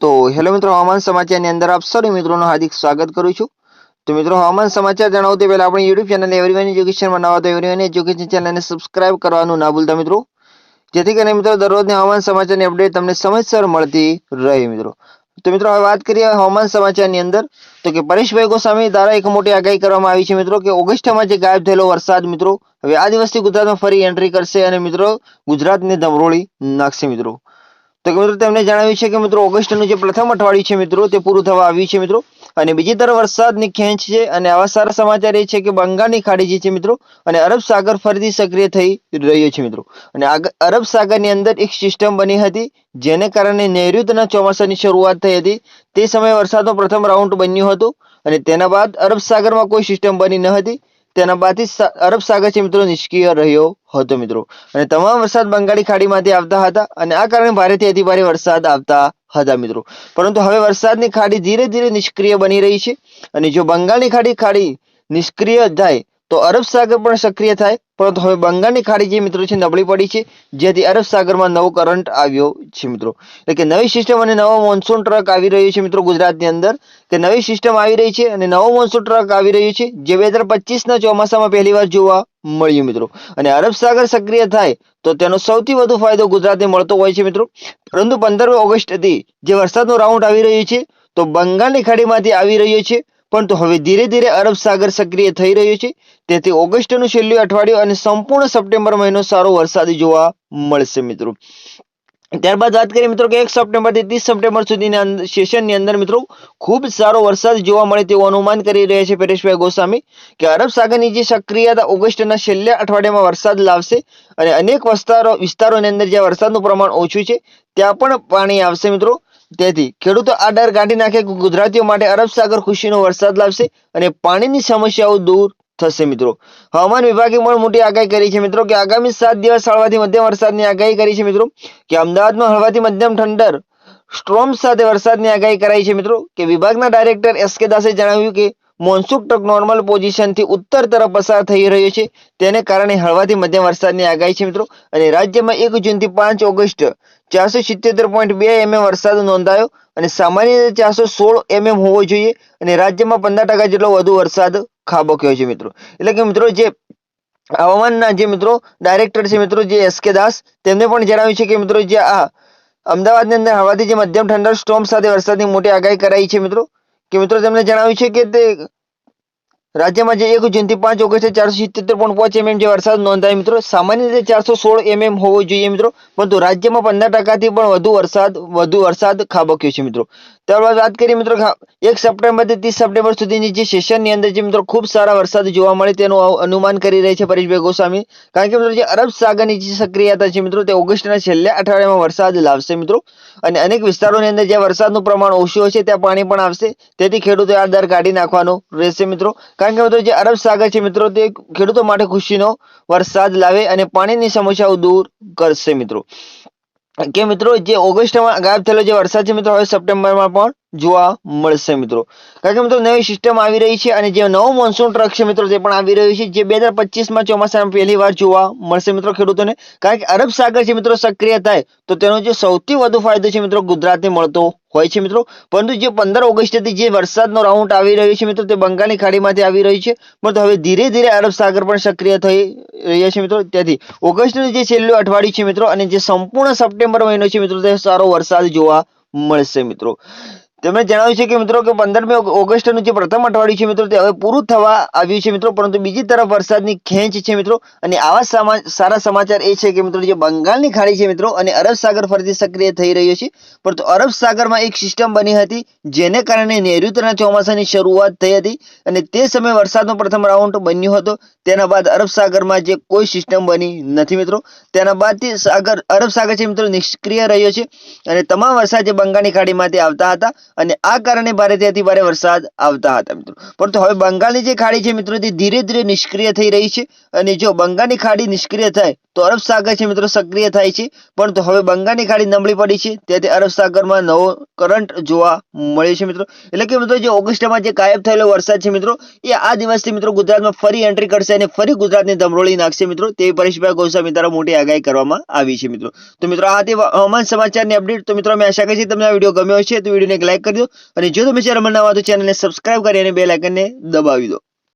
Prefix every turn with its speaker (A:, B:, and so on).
A: તો હેલો મિત્રો, હવામાન સમાચારની અંદર આપ સૌ મિત્રોનું હાર્દિક સ્વાગત કરું છું. તો મિત્રો, હવામાન સમાચાર જણાવું તે પહેલા આપણી યુટ્યુબ ચેનલ એવરીવન એજ્યુકેશનમાં નવા તો એવરીવન એજ્યુકેશન ચેનલને સબસ્ક્રાઇબ કરવાનું ના ભૂલતા મિત્રો. જેથી કરીને મિત્રો, દરરોજની હવામાન સમાચારની અપડેટ તમને સમયસર મળતી રહે મિત્રો. તો મિત્રો, હવે વાત કરીએ હવામાન સમાચારની અંદર. તો કે પરેશભાઈ ગોસ્વામી દ્વારા એક મોટી આગાહી કરવામાં આવી છે મિત્રો કે ઓગસ્ટમાં જે ગાયબ થયેલો વરસાદ મિત્રો, હવે આ દિવસથી ગુજરાતમાં ફરી એન્ટ્રી કરશે અને મિત્રો ગુજરાતને ધમરોળી નાખશે મિત્રો. તો મિત્રો તેમણે જણાવ્યું છે કે મિત્રો ઓગસ્ટનું જે પ્રથમ અઠવાડિયું છે મિત્રો, તે પૂરું થવા આવ્યું છે મિત્રો. અને બીજી તરફ વરસાદની ખેંચ છે અને આવા સારા સમાચાર એ છે કે બંગાળની ખાડી જે છે મિત્રો, અને અરબ સાગર ફરીથી સક્રિય થઈ રહ્યો છે મિત્રો. અને અરબ સાગરની અંદર એક સિસ્ટમ બની હતી, જેને કારણે નૈઋત્યના ચોમાસાની શરૂઆત થઈ હતી. તે સમયે વરસાદનો પ્રથમ રાઉન્ડ બન્યો હતો અને તેના બાદ અરબ સાગરમાં કોઈ સિસ્ટમ બની ન હતી. તેના બાદથી અરબ સાગર છે મિત્રો, નિષ્ક્રિય રહ્યો હતો મિત્રો. અને તમામ વરસાદ બંગાળી ખાડીમાંથી આવતા હતા અને આ કારણે ભારેથી અતિ ભારે વરસાદ આવતા હતા મિત્રો. પરંતુ હવે વરસાદની ખાડી ધીરે ધીરે નિષ્ક્રિય બની રહી છે અને જો બંગાળની ખાડી ખાડી નિષ્ક્રિય થાય તો અરબ સાગર પણ સક્રિય થાય, પરંતુ હવે બંગાળની ખાડી જે મિત્રો છે, નબળી પડી છે, જેથી અરબ સાગરમાં નવો કરંટ આવ્યો છે મિત્રો. એટલે કે નવી સિસ્ટમ અને નવો મોન્સૂન ટ્રક આવી રહ્યો છે મિત્રો ગુજરાતની અંદર. કે નવી સિસ્ટમ આવી રહી છે અને નવો મોન્સૂન ટ્રક આવી રહ્યું છે, જે બે હજાર પચીસના ચોમાસામાં પહેલીવાર જોવા મળ્યું મિત્રો. અને અરબ સાગર સક્રિય થાય, તો તેનો સૌથી વધુ ફાયદો ગુજરાતને મળતો હોય છે મિત્રો. પરંતુ પંદરમી ઓગસ્ટથી જે વરસાદનો રાઉન્ડ આવી રહ્યો છે, તો બંગાળની ખાડીમાંથી આવી રહ્યો છે પરંતુ હવે ધીરે ધીરે અરબ સાગર સક્રિય થઈ રહ્યો છે. તેથી ઓગસ્ટનું છેલ્લું અઠવાડિયું અને સંપૂર્ણ સપ્ટેમ્બર મહિનો સારો વરસાદ જોવા મળશે મિત્રો. ત્યારબાદ વાત કરીએ મિત્રો કે એક સપ્ટેમ્બરથી ત્રીસ સપ્ટેમ્બર સુધીની સેશનની અંદર મિત્રો ખૂબ સારો વરસાદ જોવા મળે તેવું અનુમાન કરી રહ્યા છે પરેશભાઈ ગોસ્વામી કે અરબ સાગરની જે સક્રિયતા ઓગસ્ટના છેલ્લા અઠવાડિયામાં વરસાદ લાવશે અને અનેક વિસ્તારો, વિસ્તારોની અંદર જ્યાં વરસાદનું પ્રમાણ ઓછું છે, ત્યાં પણ પાણી આવશે મિત્રો. તેથી ખેડૂતો આ ડર કાઢી નાખે કે ગુજરાતીઓ માટે અરબ સાગર ખુશીનો વરસાદ લાવશે અને પાણીની સમસ્યાઓ દૂર થશે મિત્રો. હવામાન વિભાગે પણ મોટી આગાહી કરી છે મિત્રો કે આગામી સાત દિવસ હળવાથી મધ્યમ વરસાદની આગાહી કરી છે મિત્રો. કે અમદાવાદમાં હળવાથી મધ્યમ ઠંડર સ્ટ્રોમ સાથે વરસાદની આગાહી કરાઈ છે મિત્રો. કે વિભાગના ડાયરેક્ટર એસ કે દાસે જણાવ્યું કે મોન્સૂન ટ્રક નોર્મલ પોઝિશનથી ઉત્તર તરફ પસાર થઈ રહ્યો છે. તેને કારણે હળવાથી મધ્યમ વરસાદની આગાહી છે મિત્રો. અને રાજ્યમાં એક જૂનથી પાંચ ઓગસ્ટ ચારસો સિત્તેર પોઈન્ટ બે એમએમ વરસાદ નોંધાયો અને સામાન્ય રીતે ચારસો સોળ એમએમ હોવો જોઈએ અને રાજ્યમાં પંદર ટકા જેટલો વધુ વરસાદ ખાબક્યો છે મિત્રો. એટલે કે મિત્રો જે હવામાનના જે મિત્રો ડાયરેક્ટર છે મિત્રો જે એસ કે દાસ, તેમને પણ જણાવ્યું છે કે મિત્રો જે આ અમદાવાદની અંદર હવાથી જે મધ્યમ ઠંડર સ્ટોમ સાથે વરસાદની મોટી આગાહી કરાઈ છે મિત્રો. કે મિત્રો તેમણે જણાવ્યું છે કે તે રાજ્યમાં જે એક જૂનથી પાંચ ઓગસ્ટે ચારસો સિત્તેર પોઈન્ટ પાંચ એમએમ જે વરસાદ નોંધાય મિત્રો, સામાન્ય રીતે ચારસો સોળ એમએમ હોવો જોઈએ મિત્રો, પરંતુ રાજ્યમાં પંદર ટકાથી પણ વધુ વરસાદ વધુ વરસાદ ખાબક્યો છે મિત્રો. ત્યારબાદ વાત કરીએ મિત્રો એક સપ્ટેમ્બરથી ત્રીસ સપ્ટેમ્બર સુધીની જે સેશનની અંદર જે મિત્રો ખૂબ સારા વરસાદ જોવા મળે તેનું અનુમાન કરી રહી છે પરેશભાઈ ગોસ્વામી. કારણ કે મિત્રો જે અરબ સાગરની જે સક્રિયતા છે મિત્રો, તે ઓગસ્ટના છેલ્લા અઠવાડિયામાં વરસાદ લાવશે મિત્રો. અને અનેક વિસ્તારોની અંદર જ્યાં વરસાદનું પ્રમાણ ઓછું હશે, ત્યાં પાણી પણ આવશે. તેથી ખેડૂતોએ આ દર કાઢી નાખવાનો રહેશે મિત્રો. કારણ કે મિત્રો જે અરબ સાગર છે મિત્રો તે ખેડૂતો માટે ખુશીનો વરસાદ લાવે અને પાણીની સમસ્યાઓ દૂર કરશે મિત્રો. કે મિત્રો જે ઓગસ્ટમાં ગાયબ થયેલો જે વરસાદ છે મિત્રો, હવે સપ્ટેમ્બરમાં પણ જોવા મળશે મિત્રો. કારણ કે મિત્રો નવી સિસ્ટમ આવી રહી છે અને જે નવો મોન્સૂન ટ્રક છે મિત્રો તે પણ આવી રહ્યું છે, જે બે હજાર પચીસમાં ચોમાસામાં પહેલી વાર જોવા મળશે મિત્રો ખેડૂતોને. કારણ કે અરબ સાગર છે મિત્રો સક્રિય થાય, તો તેનો જે સૌથી વધુ ફાયદો છે મિત્રો ગુજરાતને મળતો હોય છે મિત્રો. પરંતુ જે પંદર ઓગસ્ટથી જે વરસાદનો રાઉન્ડ આવી રહ્યો છે મિત્રો, તે બંગાળની ખાડીમાંથી આવી રહ્યું છે. પરંતુ હવે ધીરે ધીરે અરબ સાગર પણ સક્રિય થઈ રહ્યા છે મિત્રો. ત્યાંથી ઓગસ્ટનું જે છેલ્લું અઠવાડિયું છે મિત્રો, અને જે સંપૂર્ણ સપ્ટેમ્બર મહિનો છે મિત્રો, તે સારો વરસાદ જોવા મળશે મિત્રો. તેમણે જણાવ્યું છે કે મિત્રો કે પંદરમી ઓગસ્ટનું જે પ્રથમ અઠવાડિયું છે મિત્રો તે હવે પૂરું થવા આવ્યું છે મિત્રો, પરંતુ બીજી તરફ વરસાદની ખેંચ છે મિત્રો, અને આવા સારા સમાચાર એ છે કે મિત્રો જે બંગાળની ખાડી છે મિત્રો, અને અરબ સાગર ફરીથી સક્રિય થઈ રહ્યો છે, પરંતુ અરબ સાગરમાં એક સિસ્ટમ બની હતી, જેને કારણે નૈઋત્યના ચોમાસાની શરૂઆત થઈ હતી, અને તે સમયે વરસાદનો પ્રથમ રાઉન્ડ બન્યો હતો, તેના બાદ અરબ સાગરમાં જે કોઈ સિસ્ટમ બની નથી મિત્રો, તેના બાદથી સાગર, અરબ સાગર છે મિત્રો નિષ્ક્રિય રહ્યો છે, અને તમામ વરસાદ જે બંગાળની ખાડીમાંથી આવતા હતા અને આ કારણે ભારેથી અતિ ભારે વરસાદ આવતા હતા, મિત્રો. પરંતુ હવે બંગાળની જે ખાડી છે, મિત્રો, તે ધીરે ધીરે નિષ્ક્રિય થઈ રહી છે. અને જો બંગાળની ખાડી નિષ્ક્રિય થાય, તો અરબ સાગર છે, મિત્રો, સક્રિય થાય છે. પરંતુ હવે બંગાળની ખાડી નબળી પડી છે, તેથી અરબ સાગરમાં નવો કરંટ જોવા મળ્યો છે, મિત્રો. એટલે કે, મિત્રો, જે ઓગસ્ટમાં જે ગાયબ થયેલો વરસાદ છે, મિત્રો, એ આ દિવસથી, મિત્રો, ગુજરાતમાં ફરી એન્ટ્રી કરશે અને ફરી ગુજરાતને ધમરોળી નાખશે, મિત્રો. તેવી પરેશભાઈ ગોસ્વામી દ્વારા મોટી આગાહી કરવામાં આવી છે, મિત્રો. તો, મિત્રો, આ તે હવામાન સમાચારની અપડેટ. તો, મિત્રો, અમે આશા કરીએ છીએ તમને આ વીડિયો ગમ્યો છે તો, વિડીયોને લાઈક કરી દો અને જો તમે ચેનલ બનાવવા તો ચેનલને સબસ્ક્રાઇબ કરી અને બે લાઇકનને દબાવી દો.